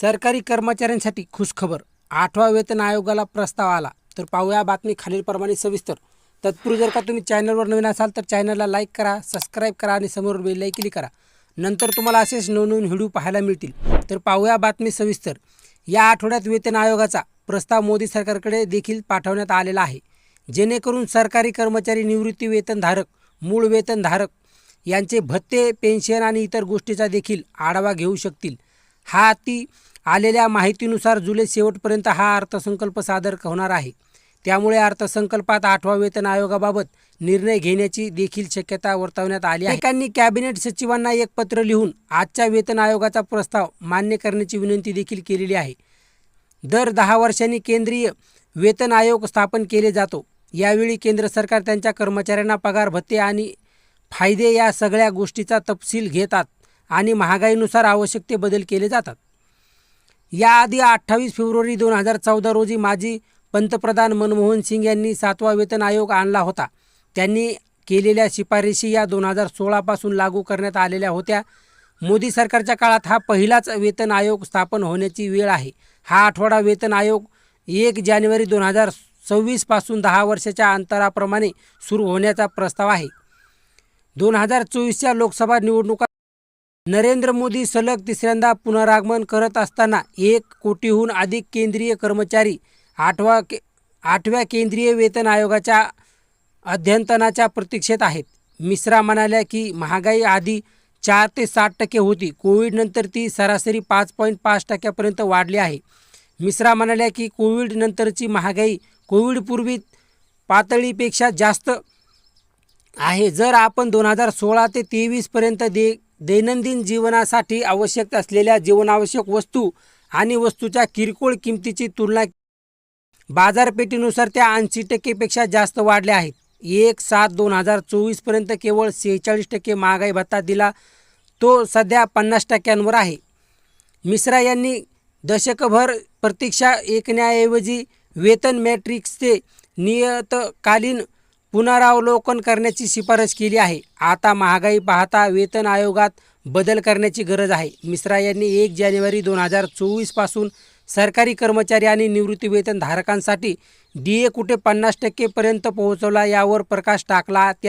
सरकारी कर्मचाऱ्यांसाठी खुशखबर. आठवा वेतन आयोगाला प्रस्ताव आला. तर पाहूया बातमी खालीलप्रमाणे सविस्तर. तत्पूर्वी जर का तुम्ही चॅनलवर नवीन असाल तर चॅनलला लाईक करा सबस्क्राईब करा आणि समोर बेल क्लिक करा. नंतर तुम्हाला असेच नवनवीन व्हिडिओ पाहायला मिळतील. तर पाहूया बातमी सविस्तर. या आठवड्यात वेतन आयोगाचा प्रस्ताव मोदी सरकारकडे देखील पाठवण्यात आलेला आहे. जेणेकरून सरकारी कर्मचारी निवृत्ती वेतनधारक मूळ वेतनधारक यांचे भत्ते पेन्शन आणि इतर गोष्टीचा देखील आढावा घेऊ शकतील. हा ती आलेल्या माहितीनुसार जुलै शेवटपर्यंत हा अर्थसंकल्प सादर होणार आहे. त्यामुळे अर्थसंकल्पात आठवा वेतन आयोगाबाबत निर्णय घेण्याची देखील शक्यता वर्तवण्यात आली आहे. एकांनी कॅबिनेट सचिवांना एक पत्र लिहून आजच्या वेतन आयोगाचा प्रस्ताव मान्य करण्याची विनंती देखील केलेली आहे. दर दहा वर्षांनी केंद्रीय वेतन आयोग स्थापन केले जातो. यावेळी केंद्र सरकार त्यांच्या कर्मचाऱ्यांना पगार भत्ते आणि फायदे या सगळ्या गोष्टीचा तपशील घेतात. आणि महागाईनुसार आवश्यक ते बदल केले जातात. याआधी अठ्ठावीस फेब्रुवारी दोन हजार चौदा रोजी माजी पंतप्रधान मनमोहन सिंग यांनी सातवा वेतन आयोग आणला होता. त्यांनी केलेल्या शिफारशी या दोन हजार सोळापासून लागू करण्यात आलेल्या होत्या. मोदी सरकारच्या काळात हा पहिलाच वेतन आयोग स्थापन होण्याची वेळ आहे. हा आठवडा वेतन आयोग एक जानेवारी दोन हजार सव्वीसपासून दहा वर्षाच्या अंतराप्रमाणे सुरू होण्याचा प्रस्ताव आहे. दोन हजार चोवीसच्या लोकसभा निवडणुका नरेंद्र मोदी सलग तिसऱ्यांदा पुनरागमन करत असताना एक कोटीहून अधिक केंद्रीय कर्मचारी आठवा के आठव्या केंद्रीय वेतन आयोगाच्या अध्यंतनाच्या प्रतीक्षेत आहेत. मिश्रा म्हणाल्या की महागाई आधी चार ते सात टक्के होती. कोविडनंतर ती सरासरी पाच पॉईंट पाच टक्क्यापर्यंत वाढली आहे. मिश्रा म्हणाल्या की कोविडनंतरची महागाई कोविडपूर्वी पातळीपेक्षा जास्त आहे. जर आपण दोन हजार सोळा ते तेवीसपर्यंत दे दैनंदिन जीवनासाठी आवश्यक असलेल्या जीवनावश्यक वस्तू आणि वस्तूच्या किरकोळ किमतीची तुलना बाजारपेठेनुसार त्या ऐंशी टक्केपेक्षा जास्त वाढल्या आहेत. एक सात दोन हजार चोवीसपर्यंत केवळ सेहेचाळीस टक्के महागाई भत्ता दिला. तो सध्या पन्नास टक्क्यांवर आहे. मिश्रा यांनी दशकभर प्रतीक्षा ऐकण्याऐवजी वेतन मॅट्रिक्सचे नियतकालीन पुनरावलोकन करण्याची शिफारस केली आहे. आता महागाई पाहता वेतन आयोगात बदल करण्याची गरज आहे. मिश्रा यांनी एक जानेवारी दोन हजार चोवीसपासून सरकारी कर्मचारी आणि निवृत्ती वेतनधारकांसाठी डी ए कुठे पन्नास टक्केपर्यंत पोहोचवला यावर प्रकाश टाकला. त्या